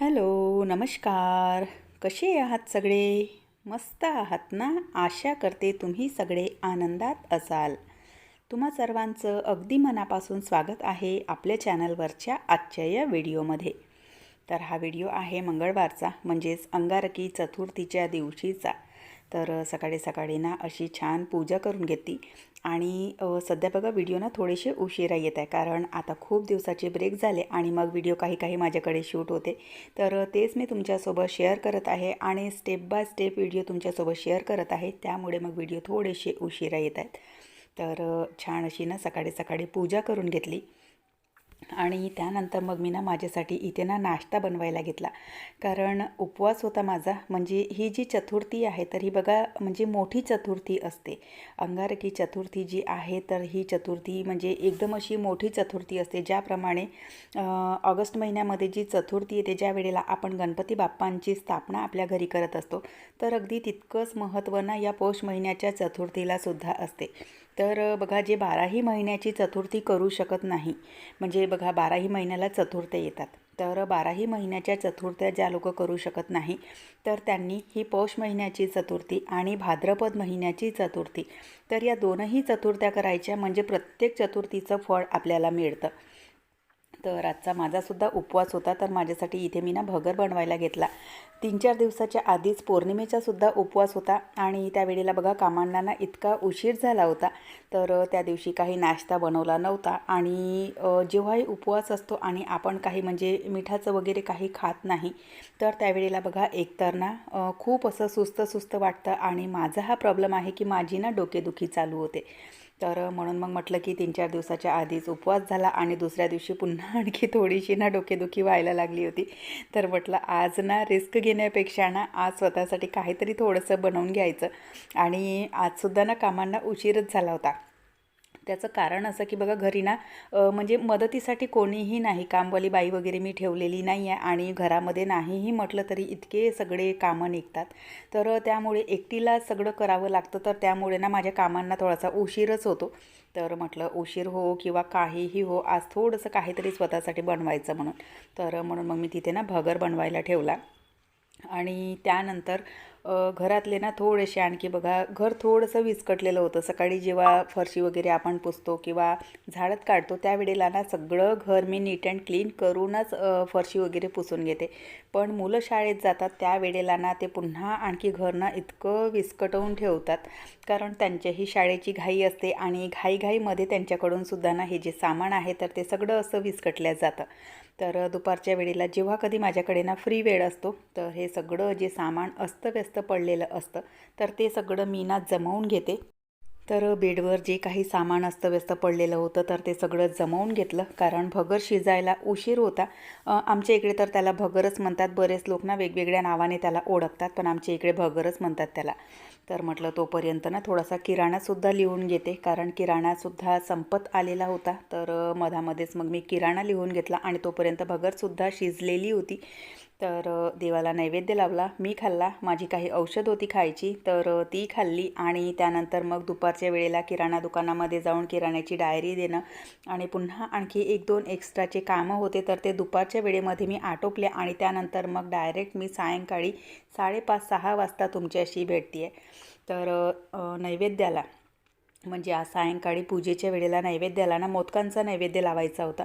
Hello नमस्कार. कसे आहात सगळे? मस्त आहात ना? आशा करते तुम्ही सगळे आनंदात असाल. तुम्हा सर्वांचं अगदी मनापासून स्वागत आहे आपल्या चॅनलवरच्या आजच्या या व्हिडिओमध्ये. तर हा व्हिडिओ आहे मंगळवारचा म्हणजेच अंगारकी चतुर्थीच्या दिवशीचा. तर सकाळी सकाळी ना अशी छान पूजा करून घेतली आणि सध्या बघा व्हिडिओ ना थोडेसे उशिरा येत आहे. कारण आता खूप दिवसाचे ब्रेक झाले आणि मग व्हिडिओ काही काही माझ्याकडे शूट होते. तर तेच मी तुमच्यासोबत शेअर करत आहे आणि स्टेप बाय स्टेप व्हिडिओ तुमच्यासोबत शेअर करत आहे. त्यामुळे मग व्हिडिओ थोडेसे उशिरा येत आहेत. तर छान अशी ना सकाळी सकाळी पूजा करून घेतली. आणि त्यानंतर मग मी ना माझ्यासाठी इथे ना नाश्ता बनवायला घेतला. कारण उपवास होता माझा म्हणजे ही जी चतुर्थी आहे तर ही बघा म्हणजे मोठी चतुर्थी असते. अंगारकी चतुर्थी जी आहे तर ही चतुर्थी म्हणजे एकदम अशी मोठी चतुर्थी असते ज्याप्रमाणे ऑगस्ट महिन्यामध्ये जी चतुर्थी येते ज्या वेळेला आपण गणपती बाप्पांची स्थापना आपल्या घरी करत असतो तर अगदी तितकंच महत्त्व ना या पौष महिन्याच्या चतुर्थीला सुद्धा असते. तर बघा जे बाराही महिन्याची चतुर्थी करू शकत नाही म्हणजे बघा बाराही महिन्याला चतुर्थ्या येतात. तर बाराही महिन्याच्या चतुर्थ्या ज्या लोक करू शकत नाही तर त्यांनी ही पौष महिन्याची चतुर्थी आणि भाद्रपद महिन्याची चतुर्थी तर या दोनही चतुर्थ्या करायच्या म्हणजे प्रत्येक चतुर्थीचं फळ आपल्याला मिळतं. तर आजचा माझासुद्धा उपवास होता तर माझ्यासाठी इथे मी ना भगर बनवायला घेतला. तीन चार दिवसाच्या आधीच पौर्णिमेचासुद्धा उपवास होता आणि त्यावेळेला बघा कामांना ना इतका उशीर झाला होता. तर त्या दिवशी काही नाश्ता बनवला नव्हता आणि जेव्हाही उपवास असतो आणि आपण काही म्हणजे मिठाचं वगैरे काही खात नाही तर त्यावेळेला बघा एकतर ना खूप असं सुस्त सुस्त वाटतं आणि माझा हा प्रॉब्लेम आहे की माझी ना डोकेदुखी चालू होते. तर म्हणून मग म्हटलं की तीन चार दिवसाच्या आधीच उपवास झाला आणि दुसऱ्या दिवशी पुन्हा आणखी थोडीशी ना डोकेदुखी व्हायला लागली होती. तर म्हटलं आज ना रिस्क घेण्यापेक्षा ना आज स्वतःसाठी काहीतरी थोडंसं बनवून घ्यायचं. आणि आजसुद्धा ना कामांना उशीरच झाला होता. त्याचं कारण असं की बघा घरी ना म्हणजे मदतीसाठी कोणीही नाही. कामवाली बाई वगैरे मी ठेवलेली नाही आहे आणि घरामध्ये नाहीही म्हटलं तरी इतके सगळे कामं निघतात. तर त्यामुळे एकटीला सगळं करावं लागतं. तर त्यामुळे ना माझ्या कामांना थोडासा उशीरच होतो. तर म्हटलं उशीर हो किंवा काहीही हो आज थोडंसं काहीतरी स्वतःसाठी बनवायचं म्हणून. तर म्हणून मग मी तिथे ना भगर बनवायला ठेवला. आणि त्यानंतर घरातले ना थोडेसे आणखी बघा घर थोडंसं विस्कटलेलं होतं. सकाळी जेव्हा फरशी वगैरे आपण पुसतो किंवा झाडत काढतो त्यावेळेला ना सगळं घर मी नीट अँड क्लीन करूनच फरशी वगैरे पुसून घेते. पण मुलं शाळेत जातात त्यावेळेला ना ते पुन्हा आणखी घर ना इतकं विस्कटवून ठेवतात. कारण त्यांच्याही शाळेची घाई असते आणि घाईघाईमध्ये त्यांच्याकडून सुद्धा ना हे जे सामान आहे तर ते सगळं असं विस्कटल्या जातं. तर दुपारच्या वेळेला जेव्हा कधी माझ्याकडे ना फ्री वेळ असतो तर हे सगळं जे सामान अस्तव्यस्त पडलेलं असतं तर ते सगळं मी ना जमवून घेते. तर बेडवर जे काही सामान अस्तव्यस्त पडलेलं होतं तर ते सगळं जमवून घेतलं कारण भगर शिजायला उशीर होता. आमच्या इकडे तर त्याला भगरच म्हणतात. बरेच लोक ना वेगवेगळ्या नावाने त्याला ओळखतात पण आमच्या इकडे भगरच म्हणतात त्याला. तर म्हटलं तोपर्यंत ना थोडासा किराणासुद्धा लिहून घेते. कारण किराणासुद्धा संपत आलेला होता. तर मधामध्येच मग मी किराणा लिहून घेतला आणि तोपर्यंत भगरसुद्धा शिजलेली होती. तर देवाला नैवेद्य लावला मी खाल्ला. माझी काही औषध होती खायची. तर ती खाल्ली आणि त्यानंतर मग दुपारच्या वेळेला किराणा दुकानामध्ये जाऊन किराण्याची डायरी देणं आणि पुन्हा आणखी एक दोन एक्स्ट्राचे कामं होते. तर ते दुपारच्या वेळेमध्ये मी आटोपले आणि त्यानंतर मग डायरेक्ट मी सायंकाळी साडेपाच सहा वाजता तुमच्याशी भेटते आहे तर नैवेद्याला म्हणजे आज सायंकाळी पूजेच्या वेळेला नैवेद्याला ना मोदकांचा नैवेद्य लावायचा होता.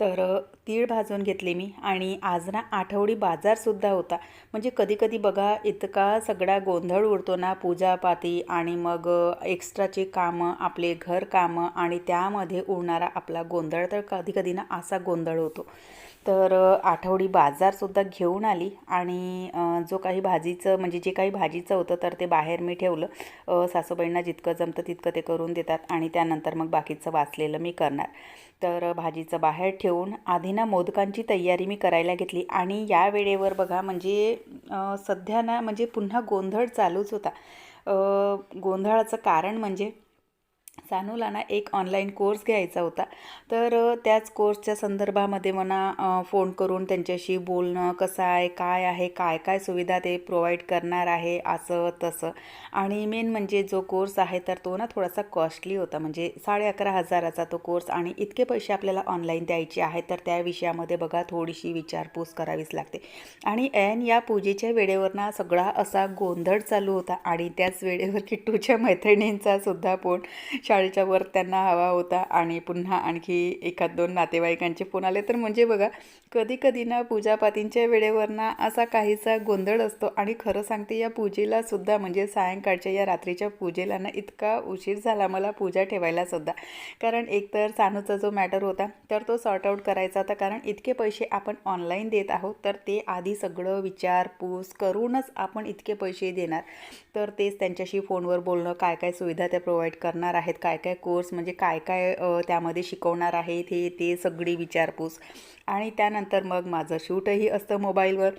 तर तीळ भाजून घेतले मी आणि आज ना आठवडी बाजारसुद्धा होता. म्हणजे कधीकधी बघा इतका सगळा गोंधळ उडतो ना पूजापाती आणि मग एक्स्ट्राचे कामं आपले घर कामं आणि त्यामध्ये उडणारा आपला गोंधळ. तर कधीकधी ना असा गोंधळ होतो. तर आठवडी बाजारसुद्धा घेऊन आली आणि जो काही भाजीचं म्हणजे जे काही भाजीचं होतं तर ते बाहेर मी ठेवलं. सासूबाईंना जितकं जमतं तितकं ते करून देतात आणि त्यानंतर मग बाकीचं वाचलेलं मी करणार. तर भाजीचं बाहेर ठेवून आधी ना मोदकांची तयारी मी करायला घेतली आणि या वेळेवर बघा म्हणजे सध्या ना म्हणजे पुन्हा गोंधळ चालूच होता. गोंधळाचं कारण म्हणजे सानूला ना एक ऑनलाईन कोर्स घ्यायचा होता. तर त्याच कोर्सच्या संदर्भामध्ये मला फोन करून त्यांच्याशी बोलणं कसं आहे काय आहे काय काय सुविधा ते प्रोव्हाइड करणार आहे असं तसं. आणि मेन म्हणजे जो कोर्स आहे तर तो ना थोडासा कॉस्टली होता. म्हणजे साडे अकरा हजाराचा तो कोर्स आणि इतके पैसे आपल्याला ऑनलाईन द्यायचे आहेत तर त्या विषयामध्ये बघा थोडीशी विचारपूस करावीच लागते. आणि ऐन या पूजेच्या वेळेवर ना सगळा असा गोंधळ चालू होता आणि त्याच वेळेवर किट्टूच्या मैत्रिणींचा सुद्धा फोन शाळेच्या वर त्यांना हवा होता आणि पुन्हा आणखी एखाद दोन नातेवाईकांचे फोन आले. तर म्हणजे बघा कधी कधी ना पूजापातींच्या वेळेवर ना असा काहीसा गोंधळ असतो आणि खरं सांगते या पूजेला सुद्धा म्हणजे सायंकाळच्या या रात्रीच्या पूजेला ना इतका उशीर झाला मला पूजा ठेवायला सुद्धा. कारण एकतर सानूचा जो मॅटर होता तर तो सॉर्ट आऊट करायचा होता. कारण इतके पैसे आपण ऑनलाईन देत आहोत तर ते आधी सगळं विचारपूस करूनच आपण इतके पैसे देणार. तर तेच त्यांच्याशी फोनवर बोलणं काय काय सुविधा त्या प्रोव्हाइड करणार आहेत. काय काय कोर्स म्हणजे काय काय त्यामध्ये शिकवणार आहेत हे ते सगळी विचारपूस. आणि त्यानंतर मग माझं शूटही असतं मोबाईलवर.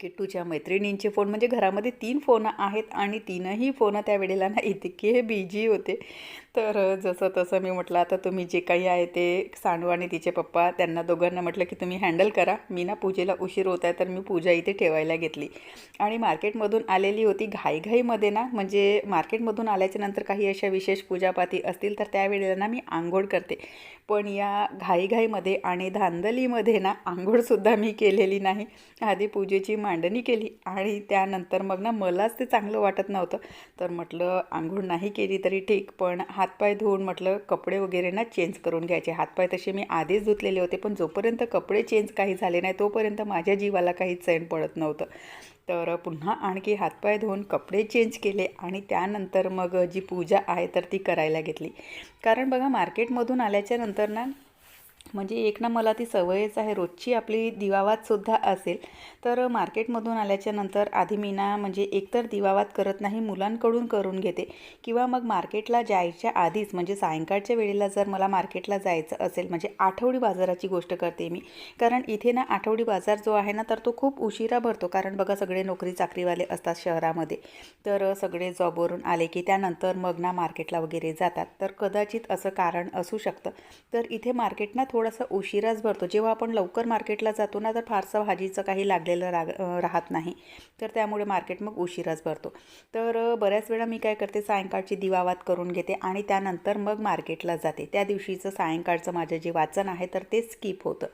किट्टूच्या मैत्रिणींचे फोन म्हणजे घरामध्ये तीन फोन आहेत आणि तीनही फोनं त्यावेळेला ना इतके बिजी होते. तर जसं तसं मी म्हटलं आता तुम्ही जे काही आहे ते सांडू आणि तिचे पप्पा त्यांना दोघांना म्हटलं की तुम्ही हँडल करा. मी ना पूजेला उशीर होत आहे तर मी पूजा इथे ठेवायला घेतली. आणि मार्केटमधून आलेली होती घाईघाईमध्ये ना म्हणजे मार्केटमधून आल्याच्यानंतर काही अशा विशेष पूजापाती असतील तर त्यावेळेला ना मी आंघोळ करते. पण या घाईघाईमध्ये आणि धांदलीमध्ये ना आंघोळसुद्धा मी केलेली नाही. आधी पूजेची मांडणी केली आणि त्यानंतर मग ना मलाच ते चांगलं वाटत नव्हतं. तर म्हटलं आंघोळ नाही केली तरी ठीक पण हा हातपाय धुवून म्हटलं कपडे वगैरे ना चेंज करून घ्यायचे. हातपाय तसे मी आधीच धुतलेले होते पण जोपर्यंत कपडे चेंज काही झाले नाही तोपर्यंत माझ्या जीवाला काही चैन पडत नव्हतं. तर पुन्हा आणखी हातपाय धुवून कपडे चेंज केले आणि त्यानंतर मग जी पूजा आहे तर ती करायला घेतली. कारण बघा मार्केटमधून आल्याच्यानंतर ना म्हणजे एक ना मला ती सवयच आहे. रोजची आपली दिवावातसुद्धा असेल. तर मार्केटमधून आल्याच्यानंतर आधी मी ना म्हणजे एकतर दिवावात करत नाही मुलांकडून करून घेते. किंवा मग मार्केटला जायच्या आधीच म्हणजे सायंकाळच्या वेळेला जर मला मार्केटला जायचं असेल म्हणजे आठवडी बाजाराची गोष्ट करते मी. कारण इथे ना आठवडी बाजार जो आहे ना तर तो खूप उशिरा भरतो. कारण बघा सगळे नोकरी चाकरीवाले असतात शहरामध्ये. तर सगळे जॉबवरून आले की त्यानंतर मग ना मार्केटला वगैरे जातात. तर कदाचित असं कारण असू शकतं. तर इथे मार्केट ना थोडासा उशिराच भरतो. जेव्हा आपण लवकर मार्केटला जातो ना तर फारसं भाजीचं काही लागलेलं राग राहत नाही. तर त्यामुळे मार्केट मग उशिराच भरतो. तर बऱ्याच वेळा मी काय करते सायंकाळची दिवावात करून घेते आणि त्यानंतर मग मार्केटला जाते. त्या दिवशीचं सायंकाळचं माझं जे वाचन आहे तर ते स्किप होतं.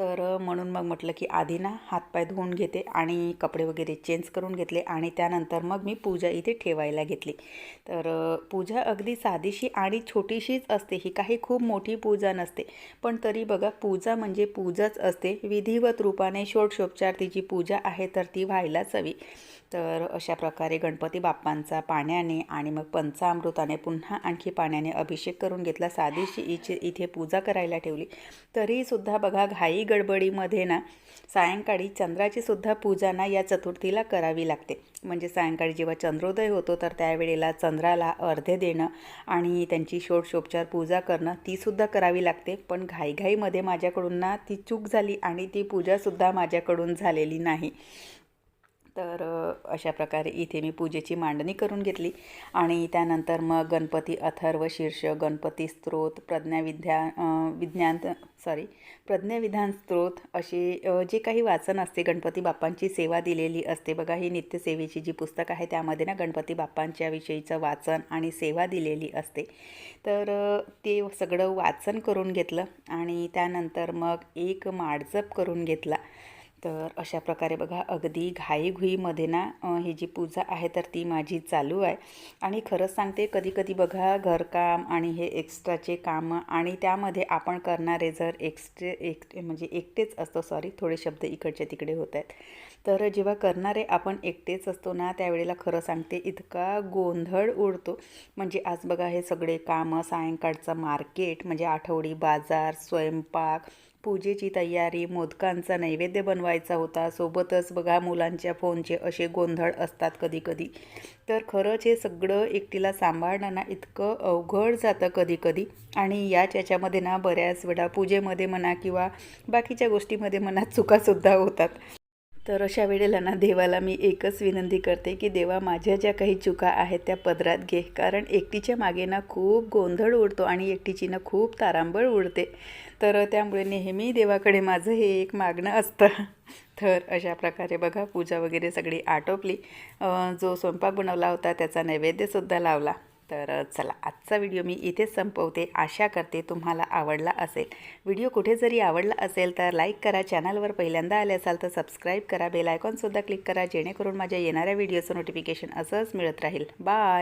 तर म्हणून मग म्हटलं की आधी ना हातपाय धुवून घेते आणि कपडे वगैरे चेंज करून घेतले आणि त्यानंतर मग मी पूजा इथे ठेवायला घेतली. तर पूजा अगदी साधीशी आणि छोटीशीच असते. ही काही खूप मोठी पूजा नसते. पण तरी बघा पूजा म्हणजे पूजाच असते. विधिवत रूपाने षोडशोपचार तिची पूजा आहे तर ती व्हायलाच हवी. तर अशा प्रकारे गणपती बाप्पांचा पाण्याने आणि मग पंचामृताने पुन्हा आणखी पाण्याने अभिषेक करून घेतला. साधीशी इचे इथे पूजा करायला ठेवली. तरीसुद्धा बघा घाई गडबडीमध्ये ना सायंकाळी चंद्राची सुद्धा पूजा ना या चतुर्थीला करावी लागते. म्हणजे सायंकाळी जेव्हा चंद्रोदय होतो तर त्यावेळेला चंद्राला अर्धे देणं आणि त्यांची षोडशोपचार पूजा करणं तीसुद्धा करावी लागते. पण घाईघाईमध्ये माझ्याकडून ना ती चूक झाली आणि ती पूजासुद्धा माझ्याकडून झालेली नाही. तर अशा प्रकारे इथे मी पूजेची मांडणी करून घेतली आणि त्यानंतर मग गणपती अथर्व शीर्ष गणपती स्त्रोत प्रज्ञाविद्या विज्ञान सॉरी प्रज्ञाविधान स्त्रोत असे जे काही वाचन असते गणपती बाप्पांची सेवा दिलेली असते. बघा ही नित्यसेवेची जी पुस्तक आहे त्यामध्ये ना गणपती बाप्पांच्या विषयीचं वाचन आणि सेवा दिलेली असते. तर ते सगळं वाचन करून घेतलं आणि त्यानंतर मग एक माडजप करून घेतला. तर अशा प्रकारे बघा अगदी घाईघुईमध्ये ना ही जी पूजा आहे तर ती माझी चालू आहे. आणि खरंच सांगते कधी कधी बघा घरकाम आणि हे एक्स्ट्राचे कामं आणि त्यामध्ये आपण करणारे जर एक्स्ट्रे एक म्हणजे एकटेच असतो सॉरी थोडे शब्द इकडचे तिकडे होत आहेत. तर जेव्हा करणारे आपण एकटेच असतो ना त्यावेळेला खरं सांगते इतका गोंधळ उडतो. म्हणजे आज बघा हे सगळे कामं सायंकाळचं मार्केट म्हणजे आठवडी बाजार स्वयंपाक पूजेची तयारी मोदकांचा नैवेद्य बनवायचा होता. सोबतच बघा मुलांच्या फोनचे असे गोंधळ असतात कधी कधी तर खरंच हे सगळं एकटीला सांभाळणं ना इतकं अवघड जातं कधी कधी आणि याच याच्यामध्ये ना बऱ्याच वेळा पूजेमध्ये म्हणा किंवा बाकीच्या गोष्टीमध्ये म्हणा चुकासुद्धा होतात. तर अशा वेळेला ना देवाला मी एकच विनंती करते की देवा माझ्या ज्या काही चुका आहेत त्या पदरात घे. कारण एकटीच्या मागे ना खूप गोंधळ उडतो आणि एकटीची ना खूप तारांबळ उडते. तर त्यामुळे नेहमी देवाकडे माझं हे एक मागणं असतं. तर अशा प्रकारे बघा पूजा वगैरे सगळी आटोपली. जो स्वयंपाक बनवला होता त्याचा नैवेद्यसुद्धा लावला. तर चला आजचा व्हिडिओ मी इथेच संपवते. आशा करते तुम्हाला आवडला असेल. व्हिडिओ कुठे जरी आवडला असेल तर लाईक करा. चॅनलवर पहिल्यांदा आले असाल तर सबस्क्राईब करा. बेल आयकॉनसुद्धा क्लिक करा. जेणेकरून माझ्या येणाऱ्या व्हिडिओचं नोटिफिकेशन असंच मिळत राहील. बाय!